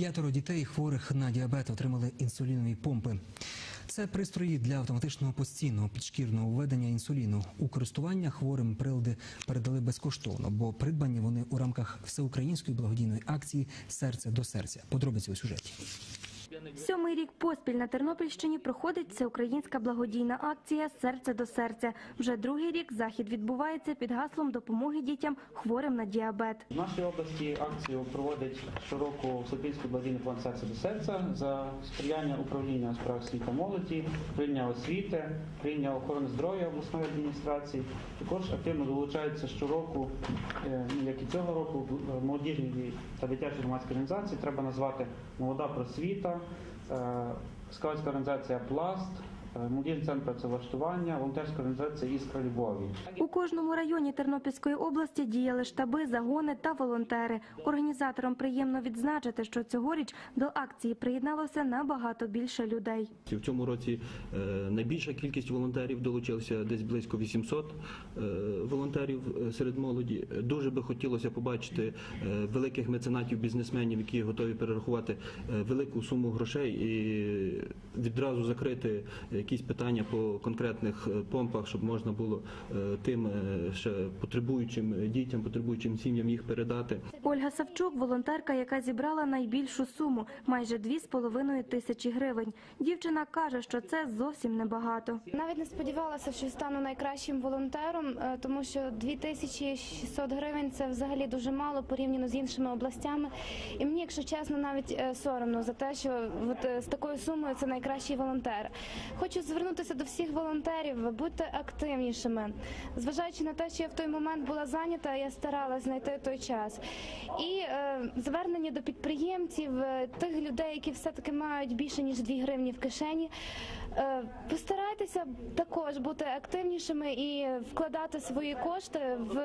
П'ятеро дітей хворих на діабет отримали інсулінові помпи. Це пристрої для автоматичного постійного підшкірного введення інсуліну. У користування хворим прилади передали безкоштовно, бо придбані вони у рамках всеукраїнської благодійної акції Серце до серця. Подробиці у сюжеті. Сьомий рік поспіль на Тернопільщині проходить всеукраїнська благодійна акція Серце до серця. Вже другий рік захід відбувається під гаслом допомоги дітям хворим на діабет. В нашій області акцію проводить щороку Всеукраїнський благодійний фонд серця до серця за сприяння управління у справах світ та молоді, управління освіти, управління охорони здоров'я обласної адміністрації. Також активно долучаються щороку, е, як і цього року, молодіжні та дитячі громадські організації. Треба назвати Молода просвіта, скаутська організація Пласт. Е, Молодіжний центр працевлаштування, волонтерська організація Іскра Любові. У кожному районі Тернопільської області діяли штаби, загони та волонтери. Організаторам приємно відзначити, що цьогоріч до акції приєдналося набагато більше людей. В цьому році е, найбільша кількість волонтерів долучилася десь близько 800 е, волонтерів серед молоді. Дуже би хотілося побачити великих меценатів, бізнесменів, які готові перерахувати велику суму грошей і відразу закрити якісь питання по конкретних е, помпах, щоб можна було е, тим е, ще потребуючим дітям, потребуючим сім'ям їх передати. Ольга Савчук – волонтерка, яка зібрала найбільшу суму – майже 2,5 тисячі гривень. Дівчина каже, що це зовсім небагато. Навіть не сподівалася, що стану найкращим волонтером, тому що 2600 гривень це взагалі дуже мало порівняно з іншими областями. І мені, якщо чесно, навіть соромно за те, що от з такою сумою це найкращий волонтер. Хочу звернутися до всіх волонтерів, будьте активнішими. Зважаючи на те, що я в той момент була зайнята, я старалась знайти той час. І е, звернення до підприємців, е, тих людей, які все-таки мають більше ніж 2 гривні в кишені. Е, Постарайтеся також бути активнішими і вкладати свої кошти в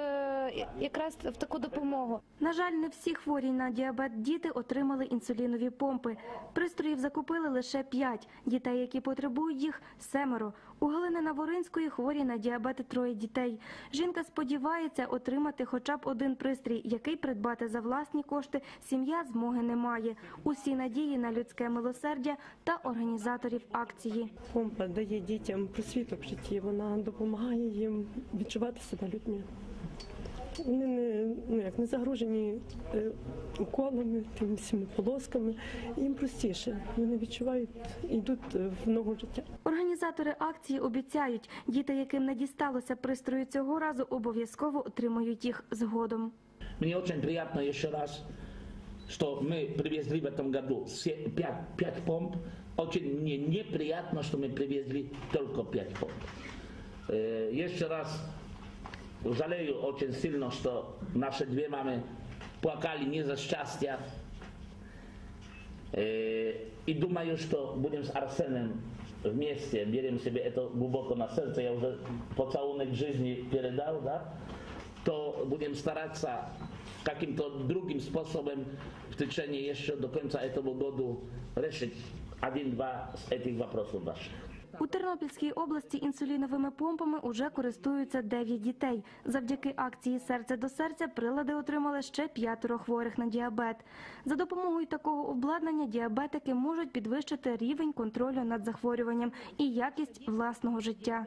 якраз в таку допомогу. На жаль, не всі хворі на діабет діти отримали інсулінові помпи. Пристроїв закупили лише п'ять. Дітей, які потребують їх, семеро. У Галини Наворинської хворі на діабет троє дітей. Жінка сподівається отримати хоча б один пристрій, який придбати за власні кошти сім'я змоги не має. Усі надії на людське милосердя та організаторів акції. Помпа дає дітям просвіток в житті, вона допомагає їм відчувати себе людьми Вони не, ну, як, не загружені е, уколами, тими всіми полосками. Їм простіше. Вони відчувають і йдуть е, в ногу життя. Організатори акції обіцяють, діти, яким не дісталося пристрою цього разу, обов'язково отримають їх згодом. Мне очень приятно еще раз, что мы привезли в этом году все- пять, пять помп. Очень мне неприятно, что мы привезли только пять помп. Э, Еще раз жалею очень сильно, что наши две мамы плакали не за счастье. Э, И думаю, что будем с Арсеном вместе, берем себе это глубоко на сердце, я уже поцелуnek жизни передал, да, то будем стараться каким-то другим способом в течение еще до конца этого года решить один-два с этих вопросов ваших. У Тернопільській області інсуліновими помпами уже користуються 9 дітей. Завдяки акції Серце до серця прилади отримали ще п'ятеро хворих на діабет. За допомогою такого обладнання діабетики можуть підвищити рівень контролю над захворюванням і якість власного життя.